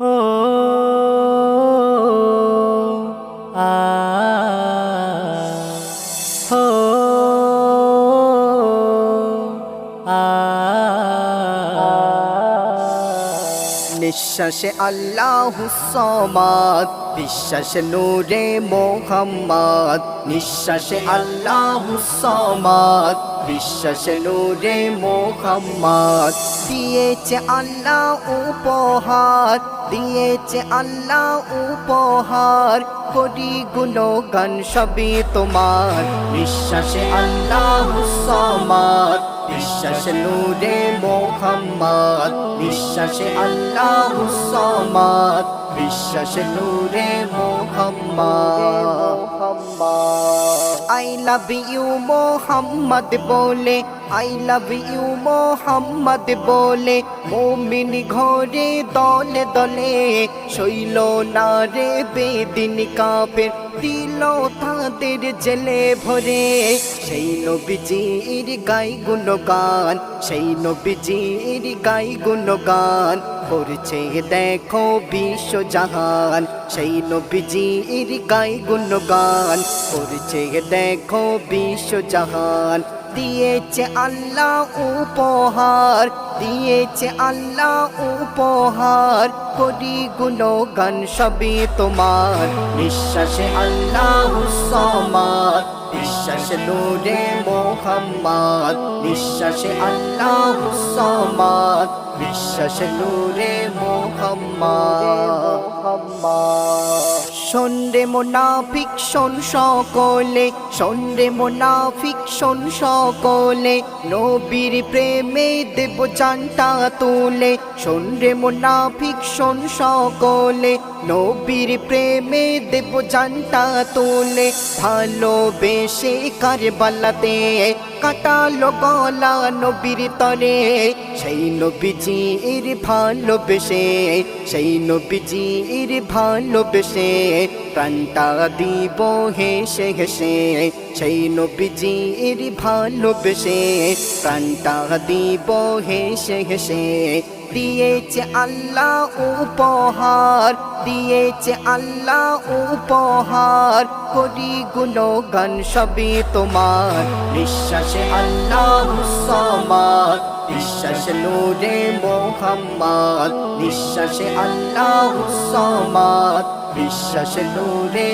ও আ হো আ নিঃশ্বাসে আল্লাহ সমাদ। বিশ্বাসে নূরে মোহাম্মদ, নিঃশ্বাসে আল্লাহ সমাদ বিশ্বাসে নূরে মোহাম্মদ। দিয়েছে আল্লাহ উপহার, দিয়েছে আল্লাহ উপহার, করি গুণগান সবই তোমার। নিঃশ্বাসে আল্লাহ সমাদ বিশ্বাসে নূরে মোহাম্মদ বিশ্বাসে আল্লাহ সমাদ বিশ্বাসে নূরে Muhammad I love you Muhammad বলে আই লাভ ইউ মোহাম্মদ বলে, মোমিন ঘরে দলে দলে। শৈল না রে বেদিন কাপের দিল তাদের জেলে ভরে। সেই নবীজির গাই গুণগান, সেই নবীজির গাই গুণগান। করছে দেখো বিশ্ব জাহান, সেই নবীজির গাই গুণগান। করছে দেখো বিশ্ব জাহান দিয়েছে আল্লাহ উপহার, দিয়েছে আল্লাহ উপহার। করি গুণগান সবই তোমার। নিঃশ্বাসে আল্লাহ সমাদ বিশ্বাসে নূরে মোহাম্মদ। নিঃশ্বাসে আল্লাহ সমাদ বিশ্বাসে নূরে মোহাম্মদ মোহাম্মদ। সন্ডে মোনাফিক শোন সকলে, সন্ডে মোনাফিক শোন সকলে, নবীর প্রেমে দেব জানটা তুলে রে মোনাফিক শোন সকলে নবীর প্রেমে দেব জানটা তুলে, ভালোবেসে কারবালাতে কাটালো গলা নবীর তরে সেই নবীজির ভালোবেসে, সেই নবীজির ভালোবেসে প্রাণটা দিব হেসে হেসে। সেই নবীজির ভালোবেসে প্রাণটা দিব হেসে হেসে। দিয়েছে আল্লাহ উপহার, দিয়েছে আল্লাহ উপহার। করি গুলো গান সবই তোমার। বিশ্বাসে আল্লাহ সমার বিশ্বাসে নূরে মোহাম্মদ। বিশ্বাসে আল্লাহ সমাদ বিশ্বাসে নূরে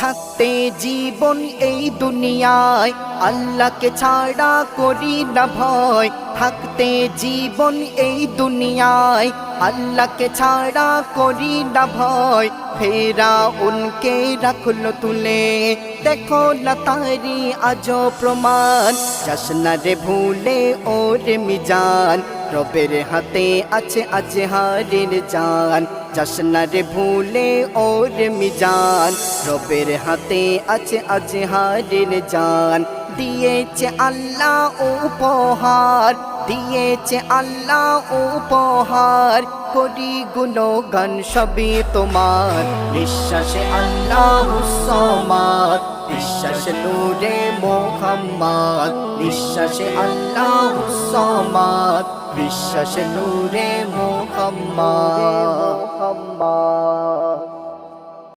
থাকতে জীবন এই দুনিয়ায়, আল্লাহকে ছাড়া করি না ভয়। থাকতে জীবন এই দুনিয়ায়, আল্লাহকে ছাড়া করি না ভয়। ফেরা উনকে রাখল তুলে, দেখো না তারি আজ প্রমাণ। যাস না রে ভুলে ওরে মিজান রবের হাতে আছে আছে হারের জান জশনারে ভুলে ওর মিজান। রবের হাতে আছে আছে হারের জান, দিয়েছে আল্লাহ উপহার। দিয়েছে আল্লাহ উপহার করি গুণগান সবই তোমার। বিশ্বাসে আল্লাহ সমাদ বিশ্বাসে নূরে মোহাম্মদ। বিশ্বাসে আল্লাহ সমাদ বিশ্বাসে নূরে মোহাম্মদ।